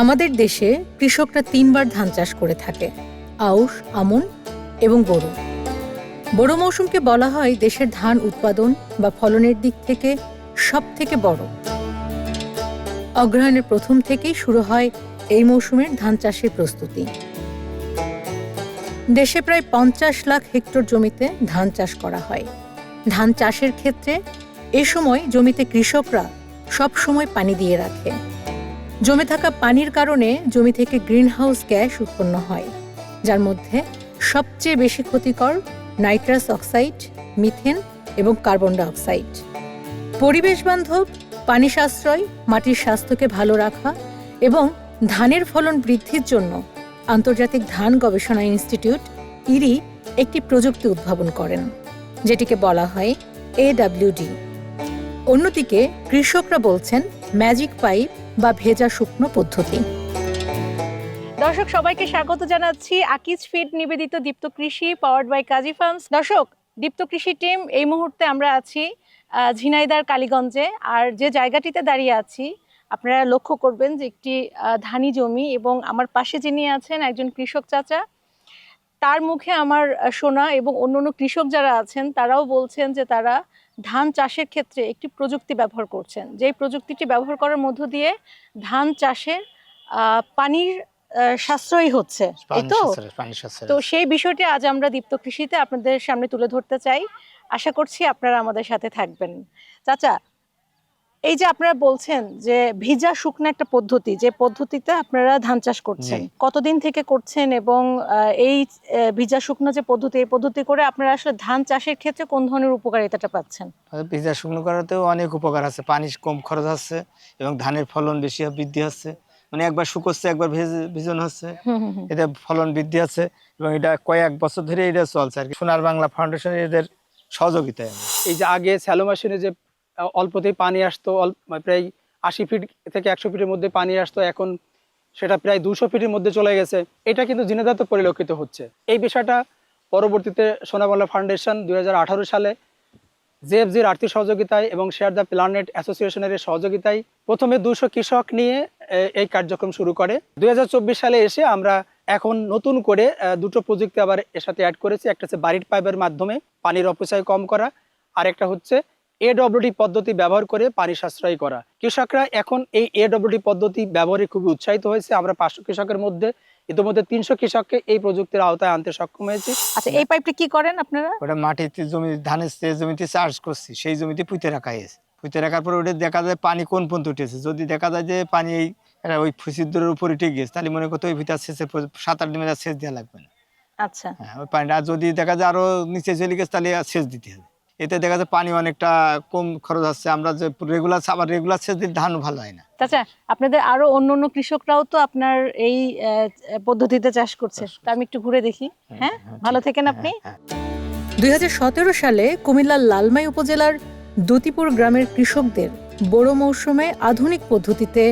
আমাদের দেশে কৃষকরা তিনবার ধান চাষ করে থাকে, আউশ, আমন এবং বোরো বড় মৌসুমকে বলা হয় দেশের ধান উৎপাদন বা ফলনের দিক থেকে সব থেকে বড়। অগ্রহায়ণের প্রথম থেকেই শুরু হয় এই মৌসুমের ধান চাষের প্রস্তুতি। দেশে প্রায় পঞ্চাশ লাখ হেক্টর জমিতে ধান চাষ করা হয়। ধান চাষের ক্ষেত্রে এ সময় জমিতে কৃষকরা সব সময় পানি দিয়ে রাখে। জমে থাকা পানির কারণে জমি থেকে গ্রিনহাউস গ্যাস উৎপন্ন হয়, যার মধ্যে সবচেয়ে বেশি ক্ষতিকর নাইট্রাস অক্সাইড, মিথেন এবং কার্বন ডাইঅক্সাইড। পরিবেশ বান্ধব, পানি সাশ্রয়, মাটির স্বাস্থ্যকে ভালো রাখা এবং ধানের ফলন বৃদ্ধির জন্য আন্তর্জাতিক ধান গবেষণা ইনস্টিটিউট, ইরি, একটি প্রযুক্তি উদ্ভাবন করেন, যেটিকে বলা হয় এডাব্লিউডি অন্যদিকে কৃষকরা বলছেন, ম্যাজিক পাইপ বা ভেজা শুকনো পদ্ধতি। দর্শক, সবাইকে স্বাগত জানাচ্ছি। আকিজ ফিড নিবেদিত দীপ্ত কৃষি পাওয়ার্ড বাই কাজী ফার্মস। দর্শক, দীপ্ত কৃষি টিম এই মুহূর্তে আমরা আছি ঝিনাইদার কালীগঞ্জে। আর যে জায়গাটিতে দাঁড়িয়ে আছি, আপনারা লক্ষ্য করবেন যে একটি ধানি জমি এবং আমার পাশে যিনি আছেন একজন কৃষক চাচা, তার মুখে আমার শোনা এবং অন্যান্য কৃষক যারা আছেন, তারাও বলছেন যে তারা ধান চাষের ক্ষেত্রে একটি প্রযুক্তি ব্যবহার করছেন। যেই প্রযুক্তিটি ব্যবহার করার মধ্য দিয়ে ধান চাষের আহ, পানির সাশ্রয়ী হচ্ছে। তো। তো সেই বিষয়টি আজ আমরা দীপ্ত কৃষিতে আপনাদের সামনে তুলে ধরতে চাই। আশা করছি আপনারা আমাদের সাথে থাকবেন। চাচা এই যে আপনারা বলছেন যে ভিজা শুকনো একটা পদ্ধতি যে পদ্ধতিতে আপনারা ধান চাষ করছেন কতদিন থেকে করছেন এবং এই ভিজা শুকনো যে পদ্ধতি এই পদ্ধতি করে আপনারা আসলে ধান চাষের ক্ষেত্রে কোন ধরনের উপকারিতাটা পাচ্ছেন? ভিজা শুকনো করাতেও অনেক উপকার আছে। পানি কম খরচ হচ্ছে এবং ধানের ফলন বেশি বৃদ্ধি হচ্ছে। মানে একবার শুকোচ্ছে একবার ভেজে ভিজন হচ্ছে। এতে ফলন বৃদ্ধি আছে এবং এটা কয়েক বছর ধরে এটা চলছে আর কি। সোনার বাংলা ফাউন্ডেশন এদের সহযোগিতায় এই যে আগে স্যালো মেশিনে যে অল্পতেই পানি আসতো প্রায় আশি ফিট থেকে একশো ফিটের মধ্যে পানি আসতো, এখন সেটা প্রায় দুশো ফিটের মধ্যে চলে গেছে। এটা কিন্তু জিনেদাত পরিলক্ষিত হচ্ছে। এই বিষয়টা পরবর্তীতে সোনাবাংলা ফাউন্ডেশন দুই হাজার আঠারো সালে জেএফজির আর্থিক সহযোগিতায় এবং শেয়ার দ্য প্ল্যানেট অ্যাসোসিয়েশনের সহযোগিতায় প্রথমে দুশো কৃষক নিয়ে এই কার্যক্রম শুরু করে। দুই হাজার চব্বিশ সালে এসে আমরা এখন নতুন করে দুটো প্রযুক্তি আবার এর সাথে অ্যাড করেছি। একটা হচ্ছে বাড়ির পাইপের মাধ্যমে পানির অপচয় কম করা আর একটা হচ্ছে এডব্লিউডি পদ্ধতি ব্যবহার করে পানি সাশ্রয় করা। কৃষকরা এখন এই এডব্লিউডি পদ্ধতি ব্যবহারে খুবই উৎসাহিত হয়েছে। আমরা পাঁচশো কৃষকের মধ্যে ইতিমধ্যে তিনশো কৃষককে এই প্রযুক্তির আওতায় আনতে সক্ষম হয়েছি। আচ্ছা এই পাইপটা কি করেন আপনারা? ওটা মাটিতে জমি ধানের যে জমিতে চাষ করছি সেই জমিতে পুঁতে রাখা হয়েছে। পুঁতে রাখার পর ওটা দেখা যায় পানি কোন পর্যন্ত উঠেছে। যদি দেখা যায় যে পানি এই ওই ছিদ্রের উপর উঠে গিয়েছে তাহলে মনে করতে ওই ভিতর সেচের সাত আট দিনের সেচ দেওয়া লাগবে না। আচ্ছা। হ্যাঁ ওই পানিটা আর যদি দেখা যায় আরও নিচে চলে গেছে তাহলে আর সেচ দিতে হবে। এতে দেখা যায় পানি অনেকটা কম খরচ হচ্ছে। আমরা যে রেগুলার আবার রেগুলার সেচ দিলে ধান ভালো হয় না। চাচা আপনাদের আরও অন্য অন্য কৃষকরাও তো আপনার এই আহ, পদ্ধতিতে চাষ করছে। তা আমি একটু ঘুরে দেখি। হ্যাঁ ভালো থেকেন আপনি। হ্যাঁ, দুই সালে কুমিল্লার লালমাই উপজেলার দতিপুর গ্রামের কৃষকদের বড় মৌসুমে আধুনিক পদ্ধতিতে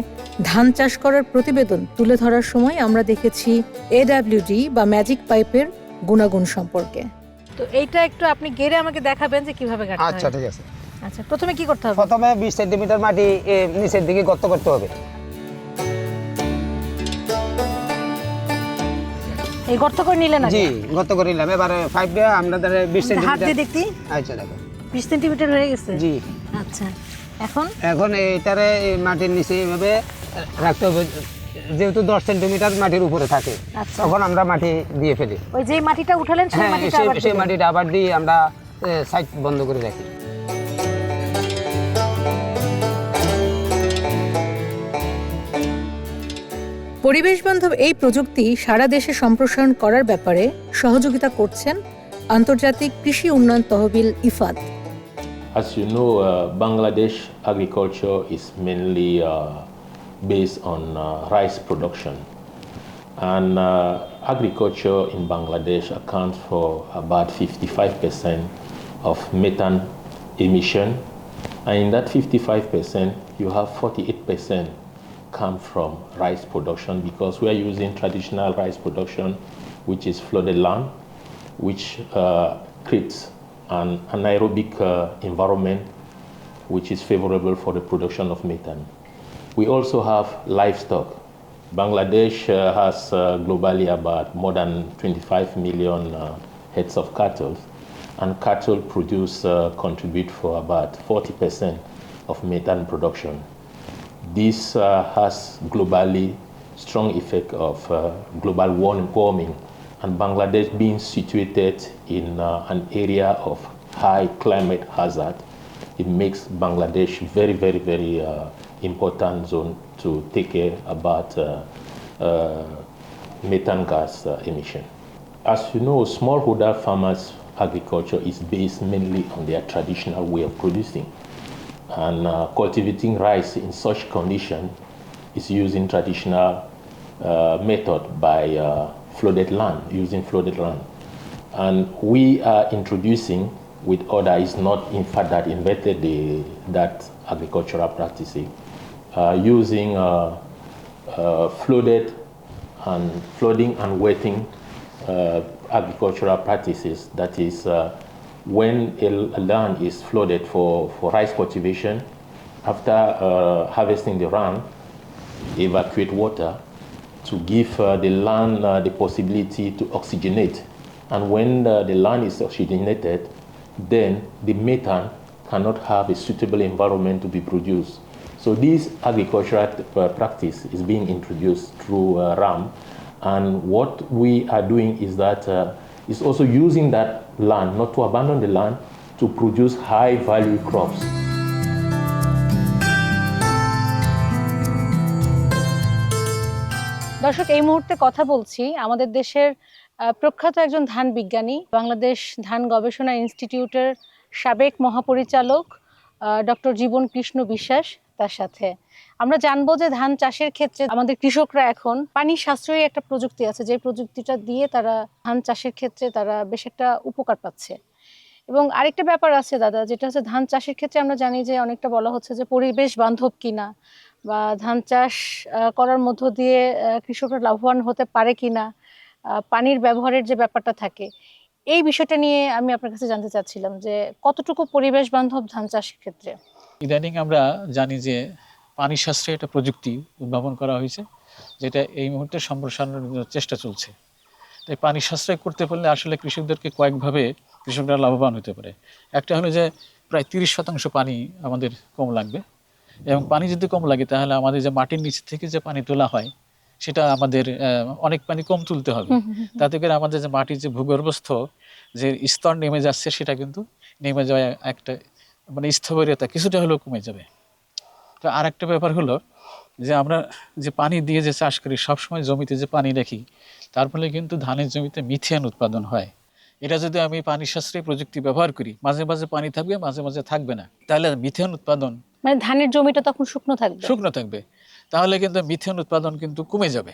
ধান চাষ করার প্রতিবেদন তুলে ধরার সময় আমরা দেখেছি এডাব্লিউডি বা ম্যাজিক পাইপের গুণাগুণ সম্পর্কে। তো এইটা একটু আপনি গেরে আমাকে দেখাবেন যে কীভাবে কাটতে হয়। আচ্ছা ঠিক আছে। আচ্ছা প্রথমে কি করতে হবে? প্রথমে বিশ সেন্টিমিটার মাটি নিচের দিকে গর্ত করতে হবে। এই গর্ত করে নিলেন জি গর্ত করে নিলাম। এবারে পাইপ দিয়ে আপনাদের বিশ হাত দিয়ে সেন্টিমিটার দেখতে? আচ্ছা দেখো। বিশ সেন্টিমিটার হয়ে গেছে? জি। আচ্ছা এখন? এখন এইটারে এই মাটির নিচে এইভাবে রাখতে হবে। যেহেতু দশ সেন্টিমিটার মাটির উপরে থাকে আচ্ছা। তখন আমরা মাটি দিয়ে ফেলি। ওই যে মাটিটা উঠালেন সেই হ্যাঁ মাটিটা সেই- আবার মাটিটা আবার দিয়ে আমরা সাইড বন্ধ করে রাখি। পরিবেশ বান্ধব এই প্রযুক্তি সারা দেশে সম্প্রসারণ করার ব্যাপারে সহযোগিতা করছেন আন্তর্জাতিক কৃষি উন্নয়ন তহবিল Ifad. As you know, uh, Bangladesh agriculture is mainly uh, based on uh, rice production. And uh, agriculture in Bangladesh accounts for about 55% of methane emission. And in that 55%, you have 48% come from rice production because we are using traditional rice production, which is flooded land, which uh, creates an anaerobic uh, environment which is favorable for the production of methane. We also have livestock. Bangladesh uh, has uh, globally about more than 25 million uh, heads of cattle, and cattle produce uh, contribute for about 40% of methane production. This uh, has globally strong effect of uh, global warming, and Bangladesh being situated in an area of high climate hazard, it makes Bangladesh very, very, very important zone to take care about uh, uh, methane gas uh, emission. As you know, smallholder farmers agriculture is based mainly on their traditional way of producing and uh, cultivating rice in such condition is using traditional uh, method by uh, flooded land, using flooded land. And we are introducing with other is not in fact that invented the, that agricultural practices, uh, using uh, uh, flooded and flooding and wetting uh, agricultural practices. That is, uh, when a land is flooded for, for rice cultivation, after uh, harvesting the land, evacuate water to give uh, the land uh, the possibility to oxygenate. And when uh, the land is oxygenated, then the methane cannot have a suitable environment to be produced. So this agricultural uh, practice is being introduced through uh, RAM. And what we are doing is that uh, is also using that land, not to abandon the land, to produce high value crops. দর্শক এই মুহূর্তে কথা বলছি আমাদের দেশের প্রখ্যাত একজন ধান বিজ্ঞানী বাংলাদেশ ধান গবেষণা ইনস্টিটিউটের সাবেক মহাপরিচালক ডক্টর জীবন কৃষ্ণ বিশ্বাস তার সাথে। আমরা জানব যে ধান চাষের ক্ষেত্রে আমাদের কৃষকরা এখন পানি সাশ্রয়ী একটা প্রযুক্তি আছে, যে প্রযুক্তিটা দিয়ে তারা ধান চাষের ক্ষেত্রে তারা বেশ একটা উপকার পাচ্ছে। এবং আরেকটা ব্যাপার আছে দাদা, যেটা হচ্ছে ধান চাষের ক্ষেত্রে আমরা জানি যে অনেকটা বলা হচ্ছে যে পরিবেশ বান্ধব কিনা বা ধান চাষ করার মধ্য দিয়ে কৃষকরা লাভবান হতে পারে কিনা পানির ব্যবহারের যে ব্যাপারটা থাকে। এই বিষয়টা নিয়ে আমি আপনার কাছে জানতে চাচ্ছিলাম যে কতটুকু পরিবেশ বান্ধব ধান চাষের ক্ষেত্রে? ইদানিং আমরা জানি যে পানি সাশ্রয় একটা প্রযুক্তি উদ্ভাবন করা হয়েছে যেটা এই মুহূর্তে সম্প্রসারণের জন্য চেষ্টা চলছে। তাই পানি সাশ্রয় করতে পারলে আসলে কৃষকদেরকে কয়েকভাবে কৃষকরা লাভবান হতে পারে। একটা হলো যে প্রায় তিরিশ শতাংশ পানি আমাদের কম লাগবে এবং পানি যদি কম লাগে তাহলে আমাদের যে মাটির নিচ থেকে যে পানি তোলা হয় সেটা আমাদের অনেক পানি কম তুলতে হবে। তাতে করে আমাদের যে মাটির যে ভূগর্ভস্থ যে স্তর নেমে যাচ্ছে সেটা কিন্তু নেমে যাওয়া একটা মানে স্থবিরতা কিছুটা হলেও কমে যাবে। তো আর একটা ব্যাপার হলো যে আমরা যে পানি দিয়ে যে চাষ করি সবসময় জমিতে যে পানি রাখি তার ফলে কিন্তু ধানের জমিতে মিথিয়ান উৎপাদন হয়। এটা যদি আমি পানি সাশ্রয়ী প্রযুক্তি ব্যবহার করি মাঝে মাঝে পানি থাকবে মাঝে মাঝে থাকবে না। তাহলে মিথিয়ান উৎপাদন মানে ধানের জমিটা তখন শুকনো থাকবে। শুকনো থাকবে। তাহলে কিন্তু মিথেন উৎপাদন কিন্তু কমে যাবে।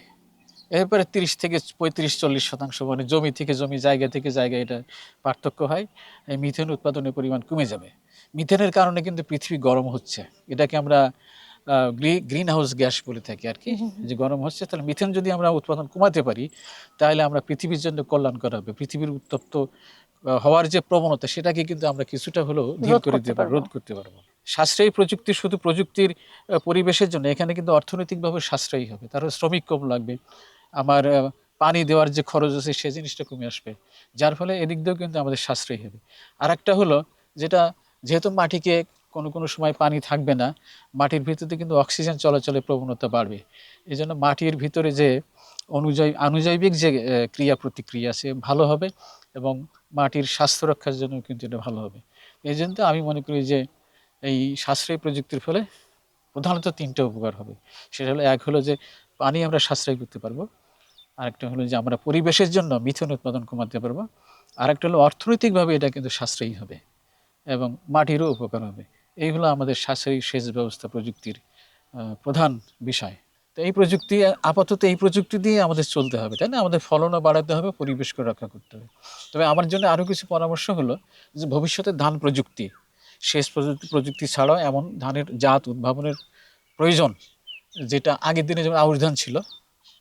এরপরে তিরিশ থেকে পঁয়ত্রিশ চল্লিশ শতাংশ মানে জমি থেকে জমি জায়গা থেকে জায়গা এটা পার্থক্য হয় এই মিথেন উৎপাদনের পরিমাণ কমে যাবে। মিথেনের কারণে কিন্তু পৃথিবী গরম হচ্ছে। এটাকে আমরা গ্রিন হাউস গ্যাস বলে থাকি আর কি। যে গরম হচ্ছে তাহলে মিথেন যদি আমরা উৎপাদন কমাতে পারি তাহলে আমরা পৃথিবীর জন্য কল্যাণকর হবে। পৃথিবীর উত্তপ্ত হওয়ার যে প্রবণতা সেটাকে কিন্তু আমরা কিছুটা হলেও ধীর করে দিতে পারব পারব। রোধ করতে পারব। সাশ্রয়ী প্রযুক্তি শুধু প্রযুক্তির পরিবেশের জন্য এখানে কিন্তু অর্থনৈতিকভাবে সাশ্রয়ী হবে। তার শ্রমিক কম লাগবে। আমার পানি দেওয়ার যে খরচ আছে সে জিনিসটা কমে আসবে। যার ফলে এদিক দিয়েও কিন্তু আমাদের সাশ্রয়ী হবে। আর একটা হলো যেটা যেহেতু মাটিকে কোনো কোনো সময় পানি থাকবে না, মাটির ভিতরে কিন্তু অক্সিজেন চলাচলের প্রবণতা বাড়বে। এই জন্য মাটির ভিতরে যে অনুজৈ আনুজৈবিক যে ক্রিয়া প্রতিক্রিয়া সে ভালো হবে এবং মাটির স্বাস্থ্য রক্ষার জন্য কিন্তু এটা ভালো হবে। এই জন্য আমি মনে করি যে এই সাশ্রয়ী প্রযুক্তির ফলে প্রধানত তিনটে উপকার হবে। সেটা হলো, এক হলো যে পানি আমরা সাশ্রয় করতে পারব, আরেকটা হলো যে আমরা পরিবেশের জন্য মিথেন উৎপাদন কমাতে পারব, আরেকটা হলো অর্থনৈতিকভাবে এটা কিন্তু সাশ্রয়ী হবে। এবং মাটিরও উপকার হবে। এই হলো আমাদের সাশ্রয়ী সেচ ব্যবস্থা প্রযুক্তির প্রধান বিষয়। তো এই প্রযুক্তি আপাতত এই প্রযুক্তি দিয়ে আমাদের চলতে হবে তাই না? আমাদের ফলনও বাড়াতে হবে পরিবেশকে রক্ষা করতে হবে। তবে আমার জন্য আরও কিছু পরামর্শ হলো যে ভবিষ্যতে ধান প্রযুক্তি সেচ প্রযুক্তি প্রযুক্তি ছাড়াও এমন ধানের জাত উদ্ভাবনের প্রয়োজন যেটা আগের দিনে যেমন আউশ ধান ছিল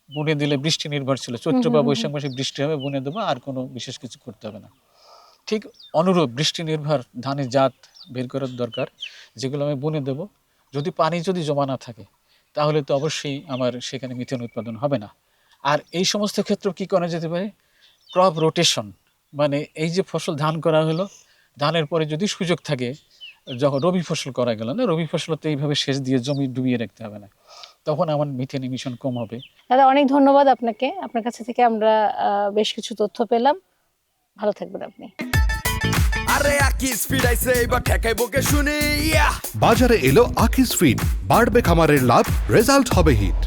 বুনে দিলে বৃষ্টি নির্ভর ছিল চৈত্র বা বৈশাখ মাসে বৃষ্টি হবে বুনে দেবো আর কোনো বিশেষ কিছু করতে হবে না। ঠিক অনুরূপ বৃষ্টি নির্ভর ধানের জাত বের করার দরকার, যেগুলো আমি বুনে দেবো। যদি পানি যদি জমা না থাকে, তাহলে তো অবশ্যই আমার সেখানে মিথেন উৎপাদন হবে না। আর এই সমস্ত ক্ষেত্রে কি করা যেতে পারে? ক্রপ রোটেশন মানে এই যে ফসল ধান করা হলো, ধানের পরে যদি সুযোগ থাকে, যখন রবি ফসল করা গেল না, রবি ফসল তো এইভাবে সেচ দিয়ে জমি ডুবিয়ে রাখতে হবে না। তখন আমার মিথেন এমিশন কম হবে। দাদা, অনেক ধন্যবাদ আপনাকে। আপনার কাছে থেকে আমরা বেশ কিছু তথ্য পেলাম। ভালো থাকবেন আপনি। আরে আকিস ফিরাইছে এবার ঠেকাই বকে শুনি ইয়া। বাজারে এলো আকিস ফিড বাড়বে খামারের লাভ রেজাল্ট হবে হিট।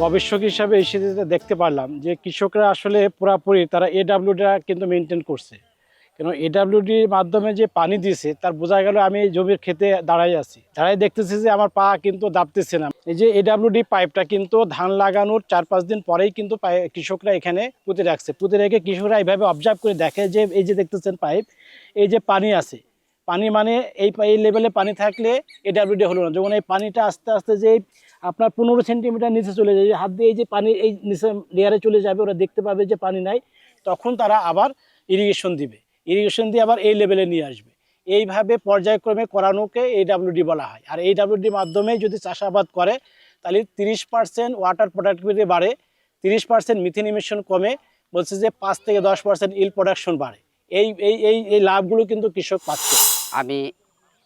গবেষক হিসাবে এসে যেটা দেখতে পারলাম যে কৃষকরা আসলে পুরাপুরি তারা এডাব্লিউডিটা কিন্তু মেনটেন করছে। কেন এডাব্লিউডির মাধ্যমে যে পানি দিয়েছে, তার বোঝা গেল আমি জমির খেতে দাঁড়াই আছি। দাঁড়াই দেখতেছি যে আমার পা কিন্তু দাবতেছে না। এই যে এডাব্লিউডি পাইপটা কিন্তু ধান লাগানোর চার পাঁচ দিন পরেই কিন্তু কৃষকরা এখানে পুঁতে রাখছে। পুঁতে রেখে কৃষকরা এইভাবে অবজার্ভ করে দেখে যে এই যে দেখতেছেন পাইপ, এই যে পানি আছে। পানি মানে এই এই লেভেলে পানি থাকলে এডাব্লিউডি হলো না। যখন এই পানিটা আস্তে আস্তে যে আপনার পনেরো সেন্টিমিটার নিচে চলে যায়, যে হাত দিয়ে এই যে পানি এই নিচে লেয়ারে চলে যাবে, ওরা দেখতে পাবে যে পানি নাই, তখন তারা আবার ইরিগেশন দিবে। ইরিগেশন দিয়ে আবার এই লেভেলে নিয়ে আসবে। এইভাবে পর্যায়ক্রমে করানোকে এইডাব্লিউডি বলা হয়। আর এইডাব্লিউডির মাধ্যমে যদি চাষাবাদ করে, তাহলে তিরিশ পার্সেন্ট ওয়াটার প্রোডাক্টিভিটি বাড়ে, তিরিশ পার্সেন্ট মিথেন ইমিশন কমে, বলছে যে পাঁচ থেকে দশ পার্সেন্ট ইল প্রোডাকশন বাড়ে। এই এই এই এই লাভগুলো কিন্তু কৃষক পাচ্ছে। আমি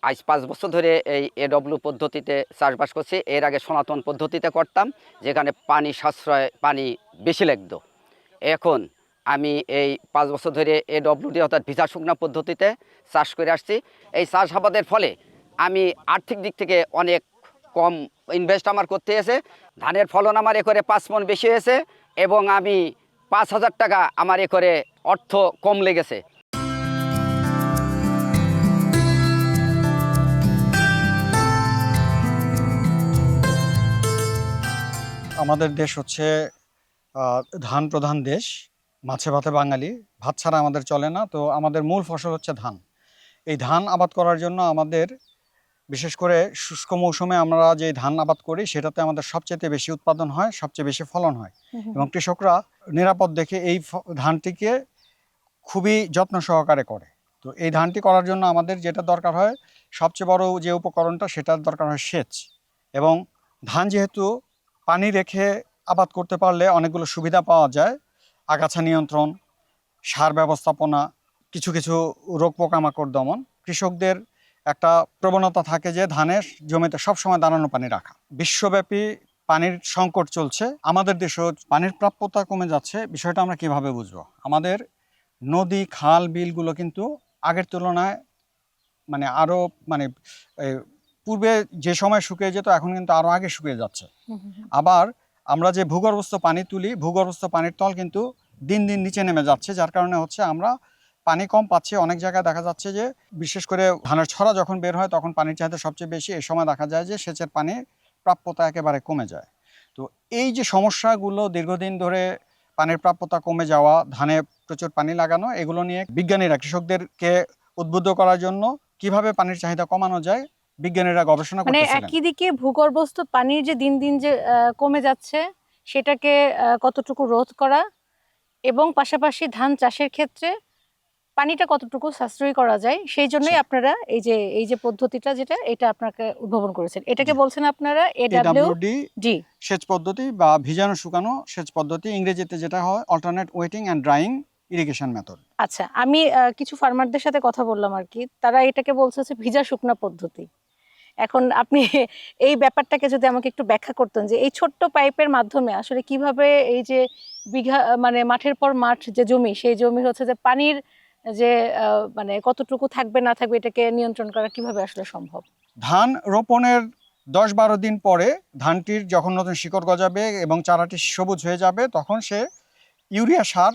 আজ পাঁচ বছর ধরে এই এডব্লিউ পদ্ধতিতে চাষবাস করছি। এর আগে সনাতন পদ্ধতিতে করতাম, যেখানে পানি সাশ্রয়, পানি বেশি লাগতো। এখন আমি এই পাঁচ বছর ধরে এডব্লিউডি অর্থাৎ ভিসা শুকনা পদ্ধতিতে চাষ করে আসছি। এই চাষাবাদের ফলে আমি আর্থিক দিক থেকে অনেক কম ইনভেস্ট আমার করতে এসে ধানের ফলন আমার একরে পাঁচ মন বেশি হয়েছে এবং আমি পাঁচ হাজার টাকা আমার একরে অর্থ কম লেগেছে। আমাদের দেশ হচ্ছে ধান প্রধান দেশ। মাছে ভাতে বাঙালি ভাত ছাড়া আমাদের চলে না। তো আমাদের মূল ফসল হচ্ছে ধান। এই ধান আবাদ করার জন্য আমাদের বিশেষ করে শুষ্ক মৌসুমে আমরা যে ধান আবাদ করি সেটাতে আমাদের সবচেয়ে বেশি উৎপাদন হয় সবচেয়ে বেশি ফলন হয়। এবং কৃষকরা নিরাপদ দেখে এই ধানটিকে খুবই যত্ন সহকারে করে। তো এই ধানটি করার জন্য আমাদের যেটা দরকার হয় সবচেয়ে বড় যে উপকরণটা সেটার দরকার হয় সেচ। এবং ধান যেহেতু পানি রেখে আবাদ করতে পারলে অনেকগুলো সুবিধা পাওয়া যায় আগাছা নিয়ন্ত্রণ সার ব্যবস্থাপনা কিছু কিছু রোগ পোকামাকড় দমন। কৃষকদের একটা প্রবণতা থাকে যে ধানের জমিতে সবসময় দাঁড়ানো পানি রাখা। বিশ্বব্যাপী পানির সংকট চলছে। আমাদের দেশেও পানির প্রাপ্যতা কমে যাচ্ছে। বিষয়টা আমরা কীভাবে বুঝব? আমাদের নদী খাল বিলগুলো কিন্তু আগের তুলনায় মানে আরও মানে পূর্বে যে সময় শুকিয়ে যেত এখন কিন্তু আরও আগে শুকিয়ে যাচ্ছে। আবার আমরা যে ভূগর্ভস্থ পানি তুলি, ভূগর্ভস্থ পানির তল কিন্তু দিন দিন নিচে নেমে যাচ্ছে, যার কারণে হচ্ছে আমরা পানি কম পাচ্ছি। অনেক জায়গায় দেখা যাচ্ছে যে, বিশেষ করে ধানের ছড়া যখন বের হয়, তখন পানির চাহিদা সবচেয়ে বেশি। এই সময় দেখা যায় যে, সেচের পানির প্রাপ্যতা একেবারে কমে যায়। তো এই যে সমস্যাগুলো দীর্ঘদিন ধরে পানির প্রাপ্যতা কমে যাওয়া, ধানে প্রচুর পানি লাগানো, এগুলো নিয়ে বিজ্ঞানীরা, কৃষকদেরকে উদ্বুদ্ধ করার জন্য কীভাবে পানির চাহিদা কমানো যায় বিজ্ঞানীরা গবেষণা মানে একই দিকে ভূগর্ভস্থ পানির যে দিন দিন যে কমে যাচ্ছে সেটাকে কতটুকু রোধ করা এবং পাশাপাশি ধান চাষের ক্ষেত্রে পানিটা কতটুকু সাশ্রয়ী করা যায় সেই জন্যই আপনারা এই যে এই যে পদ্ধতিটা যেটা এটা আপনাকে উদ্ভাবন করেছেন। এটাকে বলছেন আপনারা এডাব্লিউ এডাব্লিউডি সেচ পদ্ধতি বা ভিজানো শুকানো সেচ পদ্ধতি ইংরেজিতে যেটা হয় alternate wetting and drying irrigation method আচ্ছা আমি কিছু ফার্মারদের সাথে কথা বললাম আর কি। তারা এটাকে বলছে ভিজা শুকনা পদ্ধতি। এখন আপনি এই ব্যাপারটাকে যদি আমাকে একটু ব্যাখ্যা করতেন যে এই ছোট্ট পাইপের মাধ্যমে আসলে কীভাবে এই যে বিঘা মানে মাঠের পর মাঠ যে জমি, সেই জমি হচ্ছে যে পানির যে মানে কতটুকু থাকবে, না থাকবে, এটাকে নিয়ন্ত্রণ করা কীভাবে আসলে সম্ভব? ধান রোপণের দশ বারো দিন পরে ধানটির যখন নতুন শিকড় গজাবে এবং চারাটি সবুজ হয়ে যাবে, তখন সে ইউরিয়া সার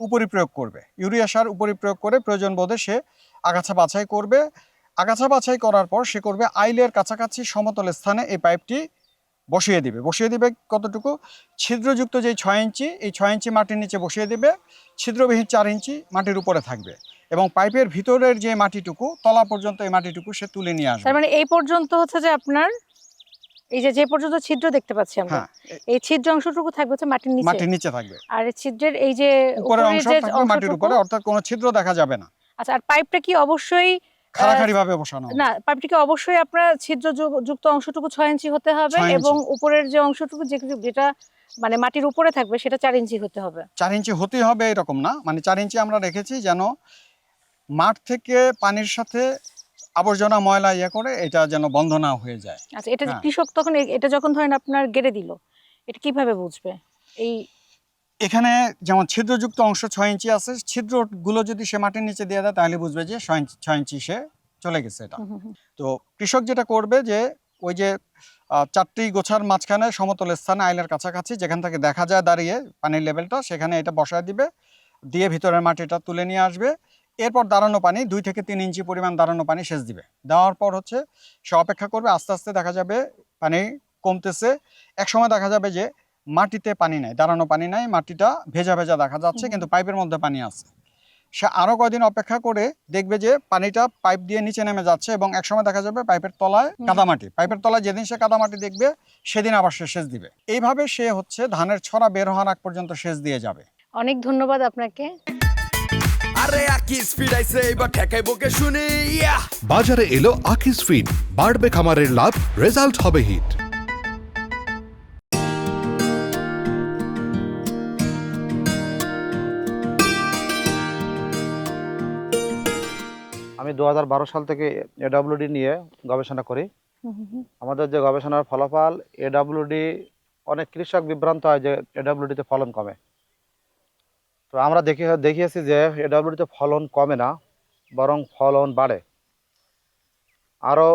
উপরি প্রয়োগ করবে। ইউরিয়া সার উপরি প্রয়োগ করে প্রয়োজন বোধে সে আগাছা বাছাই করবে। আগাছা বাছাই করার পর সে করবে আইলের কাছাকাছি সমতল স্থানে এই পাইপটি বসিয়ে দিবে। বসিয়ে দিবে কতটুকু? ছিদ্রযুক্ত যেই ছয় ইঞ্চি এই ছয় ইঞ্চি মাটির নিচে বসিয়ে দিবে। ছিদ্রবিহীন চার ইঞ্চি মাটির উপরে থাকবে এবং পাইপের ভিতরের যে মাটিটুকু তলা পর্যন্ত এই মাটিটুকু সে তুলে নিয়ে আসবে। তার মানে এই পর্যন্ত হচ্ছে যে আপনার এই যে যে পর্যন্ত ছিদ্র দেখতে পাচ্ছি আমরা হ্যাঁ এই ছিদ্র অংশটুকু থাকবে হচ্ছে মাটির নিচে। মাটির নিচে থাকবে। আর এই ছিদ্রের এই যে উপরের অংশ থাকবে মাটির উপরে অর্থাৎ কোনো ছিদ্র দেখা যাবে না। আচ্ছা আর পাইপটা কি অবশ্যই খাড়াখাড়ি ভাবে বসানো। না পাইপটিকে অবশ্যই আপনার ছিদ্র যুক্ত অংশটুকু ছয় ইঞ্চি হতে হবে এবং উপরের যে অংশটুকু যেটা মানে মাটির উপরে থাকবে সেটা চার ইঞ্চি হতে হবে। চার ইঞ্চি হতেই হবে এরকম না। মানে চার ইঞ্চি আমরা রেখেছি যেন মাঠ থেকে পানির সাথে আবর্জনা ময়লা ইয়ে করে এটা যেন বন্ধ না হয়ে যায়। আচ্ছা এটা হ্যাঁ। কৃষক তখন এটা যখন ধরেন আপনার গেড়ে দিল এটা কীভাবে বুঝবে? এই এখানে যেমন ছিদ্রযুক্ত অংশ ছয় ইঞ্চি আছে ছিদ্রগুলো যদি সে মাটির নিচে দিয়ে দেয় তাহলে বুঝবে যে ছয় ইঞ্চি ছয় ইঞ্চি সে চলে গেছে এটা। তো কৃষক যেটা করবে যে ওই যে চারটি গোছার মাঝখানে সমতল স্থানে আইলের কাছাকাছি যেখান থেকে দেখা যায় দাঁড়িয়ে পানির লেভেলটা সেখানে এটা বসায় দিবে দিয়ে ভিতরের মাটিটা তুলে নিয়ে আসবে। এরপর দাঁড়ানো পানি দুই থেকে তিন ইঞ্চি পরিমাণ দাঁড়ানো পানি সেচ দিবে। দেওয়ার পর হচ্ছে সে অপেক্ষা করবে আস্তে আস্তে দেখা যাবে পানি কমতেছে। এক সময় দেখা যাবে যে মাটিতে পানি নাই দাঁড়ানো পানি নাই মাটিটা ভেজা ভেজা দেখা যাচ্ছে কিন্তু পাইপের মধ্যে পানি আছে। সে আরও কয়দিন অপেক্ষা করে দেখবে যে পানিটা পাইপ দিয়ে নিচে নেমে যাচ্ছে এবং একসময় দেখা যাবে পাইপের তলায়। কাদামাটি। পাইপের তলায় যেদিন সে কাদামাটি দেখবে সেদিন আবার সে সেচ দিবে। এইভাবে সে হচ্ছে ধানের ছড়া বের হওয়ার আগ পর্যন্ত সেচ দিয়ে যাবে। অনেক ধন্যবাদ আপনাকে। আরে আকি স্পিড আইছে এবার ঠেকাই বকে শুনি ইয়া! বাজারে এলো আকিস ফিড বাড়বে খামারের লাভ রেজাল্ট হবে হিট। দু হাজার বারো সাল থেকে এডাব্লিউডি নিয়ে গবেষণা করি। আমাদের যে গবেষণার ফলাফল এডাব্লিউডি অনেক কৃষক বিভ্রান্ত হয় যে এডাব্লিউডিতে ফলন কমে। তো আমরা দেখি দেখিয়েছি যে এডাব্লিউডিতে ফলন কমে না বরং ফলন বাড়ে। আরও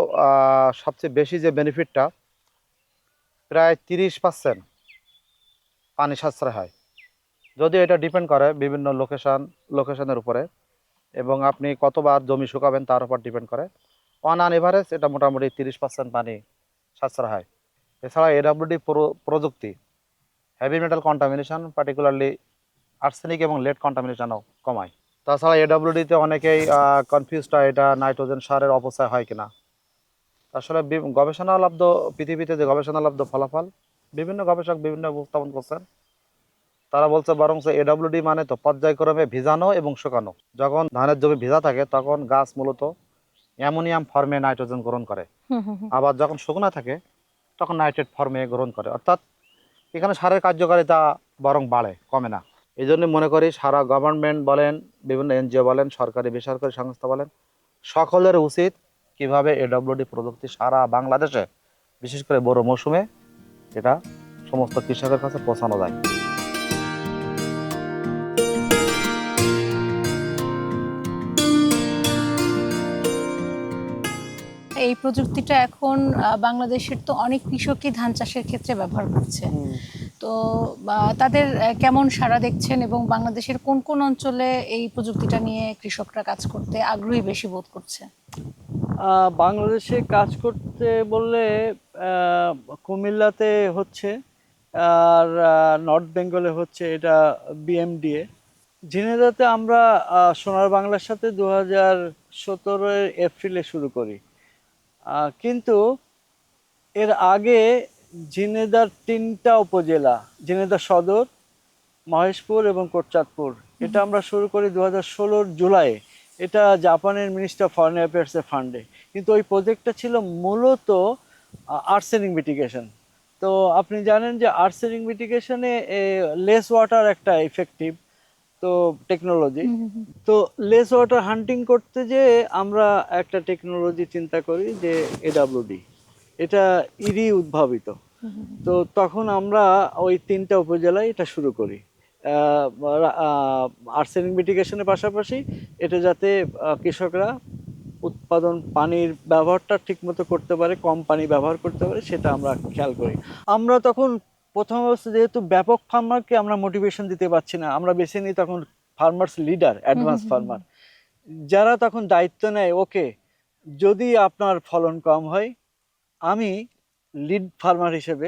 সবচেয়ে বেশি যে বেনিফিটটা প্রায় তিরিশ পার্সেন্ট পানি সাশ্রয় হয়। যদি এটা ডিপেন্ড করে বিভিন্ন লোকেশন লোকেশনের উপরে। এবং আপনি কতবার জমি শুকাবেন তার উপর ডিপেন্ড করে। অন আন এভারেজ এটা মোটামুটি তিরিশ পার্সেন্ট পানি সাশ্রয় হয়। এছাড়া এডাব্লিউডি প্রযুক্তি heavy metal contamination particularly arsenic এবং লেট কন্টামিনেশনও কমায়। তাছাড়া এডাব্লিউডিতে অনেকেই কনফিউজড হয় এটা নাইট্রোজেন সারের অপচয় হয় কিনা। আসলে গবেষণালব্ধ, পৃথিবীতে যে গবেষণালব্ধ ফলাফল, বিভিন্ন গবেষক বিভিন্ন উপস্থাপন করছেন। তারা বলছে বরং এডাব্লিউডি মানে তো পর্যায়ক্রমে ভিজানো এবং শুকানো। যখন ধানের জমি ভিজা থাকে তখন গাছ মূলত অ্যামোনিয়াম ফর্মে নাইট্রোজেন গ্রহণ করে। আবার যখন শুকনো থাকে তখন নাইট্রেট ফর্মে গ্রহণ করে। অর্থাৎ এখানে সারের কার্যকারিতা বরং বাড়ে কমে না। এই জন্য মনে করি সারা গভর্নমেন্ট বলেন বিভিন্ন এনজিও বলেন সরকারি বেসরকারি সংস্থা বলেন সকলের উচিত কীভাবে এডব্লিউডি প্রযুক্তি সারা বাংলাদেশে বিশেষ করে বড় মৌসুমে এটা সমস্ত কৃষকের কাছে পৌঁছানো যায়। এই প্রযুক্তিটা এখন বাংলাদেশের তো অনেক কৃষকই ধান চাষের ক্ষেত্রে ব্যবহার করছে। তো তাদের কেমন সাড়া দেখছেন এবং বাংলাদেশের কোন কোন অঞ্চলে এই প্রযুক্তিটা নিয়ে কৃষকরা কাজ করতে আগ্রহী বেশি বোধ করছে? বাংলাদেশে কাজ করতে বললে কুমিল্লাতে হচ্ছে আর নর্থ বেঙ্গলে হচ্ছে এটা বিএমডিএ। ঝিনেদাতে আমরা সোনার বাংলার সাথে দু হাজার সতেরোর এপ্রিলে শুরু করি। কিন্তু এর আগে ঝিনেদার তিনটা উপজেলা ঝিনেদা সদর মহেশপুর এবং কোটচাঁদপুর। এটা আমরা শুরু করি দু হাজার ষোলোর জুলাইয়ে এটা জাপানের মিনিস্টার ফরেন অ্যাফেয়ার্সের ফান্ডে কিন্তু ওই প্রজেক্টটা ছিল মূলত আর্সেনিক মিটিগেশন তো আপনি জানেন যে আর্সেনিক মিটিগেশনে লেস ওয়াটার একটা ইফেক্টিভ তো টেকনোলজি তো লেস ওয়াটার হান্টিং করতে যে আমরা একটা টেকনোলজি চিন্তা করি যে এডাব্লিউডি এটা ইরি উদ্ভাবিত। তো তখন আমরা ওই তিনটা উপজেলায় এটা শুরু করি। আর্সেনিক মিটিগেশনের পাশাপাশি এটা যাতে কৃষকরা উৎপাদন পানির ব্যবহারটা ঠিকমতো করতে পারে কম পানি ব্যবহার করতে পারে সেটা আমরা খেয়াল করি। আমরা তখন প্রথম অবস্থা যেহেতু ব্যাপক ফার্মারকে আমরা মোটিভেশন দিতে পারছি না আমরা বেছে নিই তখন ফার্মার্স লিডার অ্যাডভান্স ফার্মার। যারা তখন দায়িত্ব নেয় ওকে যদি আপনার ফলন কম হয় আমি লিড ফার্মার হিসেবে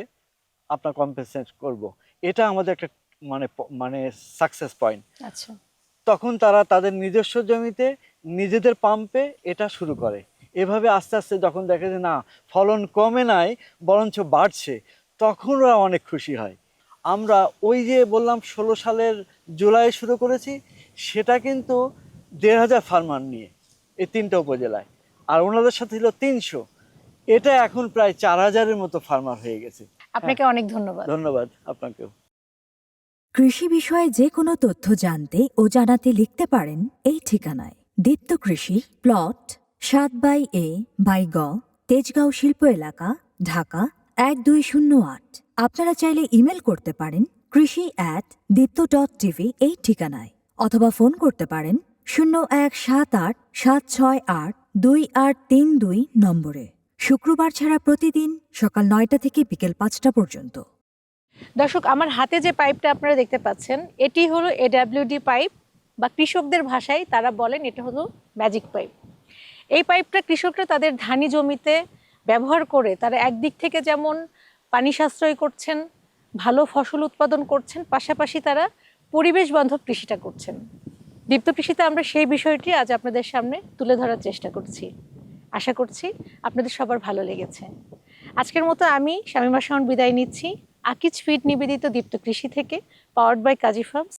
আপনার কম্পেনসেট করব। এটা আমাদের একটা মানে মানে সাকসেস পয়েন্ট আচ্ছা। তখন তারা তাদের নিজস্ব জমিতে নিজেদের পাম্পে এটা শুরু করে। এভাবে আস্তে আস্তে যখন দেখে যে না ফলন কমে নাই বরঞ্চ বাড়ছে তখন ওরা অনেক খুশি হয়। আমরা ওই যে বললাম ষোলো সালের জুলাই শুরু করেছি সেটা কিন্তু দেড় হাজার ফার্মার নিয়ে এই তিনটা উপজেলায়। আর ওনাদের সাথে ছিল তিনশো। এটা এখন প্রায় চার হাজারের মতো ফার্মার হয়ে গেছে। আপনাকে অনেক ধন্যবাদ। ধন্যবাদ আপনাকেও। কৃষি বিষয়ে যে কোনো তথ্য জানতে ও জানাতে লিখতে পারেন এই ঠিকানায়। দীপ্ত কৃষি প্লট সাত বাই এ বাই গ তেজগাঁও শিল্প এলাকা ঢাকা এক দুই শূন্য আট। আপনারা চাইলে ইমেল করতে পারেন কৃষি অ্যাট দীপ্ত ডট টিভি এই ঠিকানায়। অথবা ফোন করতে পারেন শূন্য এক সাত আট, সাত ছয় আট, দুই আট তিন দুই নম্বরে। শুক্রবার ছাড়া প্রতিদিন সকাল নয়টা থেকে বিকেল পাঁচটা পর্যন্ত। দর্শক, আমার হাতে যে পাইপটা আপনারা দেখতে পাচ্ছেন, এটি হলো এডাব্লিউডি পাইপ, বা কৃষকদের ভাষায় তারা বলেন এটা হলো ম্যাজিক পাইপ। এই পাইপটা কৃষকরা তাদের ধানি জমিতে ব্যবহার করে তারা একদিক থেকে যেমন পানি সাশ্রয় করছেন, ভালো ফসল উৎপাদন করছেন, পাশাপাশি তারা পরিবেশ বান্ধব কৃষিটা করছেন। দীপ্ত কৃষিতে আমরা সেই বিষয়টি আজ আপনাদের সামনে তুলে ধরার চেষ্টা করছি। আশা করছি আপনাদের সবার ভালো লেগেছে। আজকের মতো আমি শামিমা শাহন বিদায় নিচ্ছি। আকিজ ফিড নিবেদিত দীপ্ত কৃষি থেকে পাওয়ার্ড বাই কাজী ফার্মস।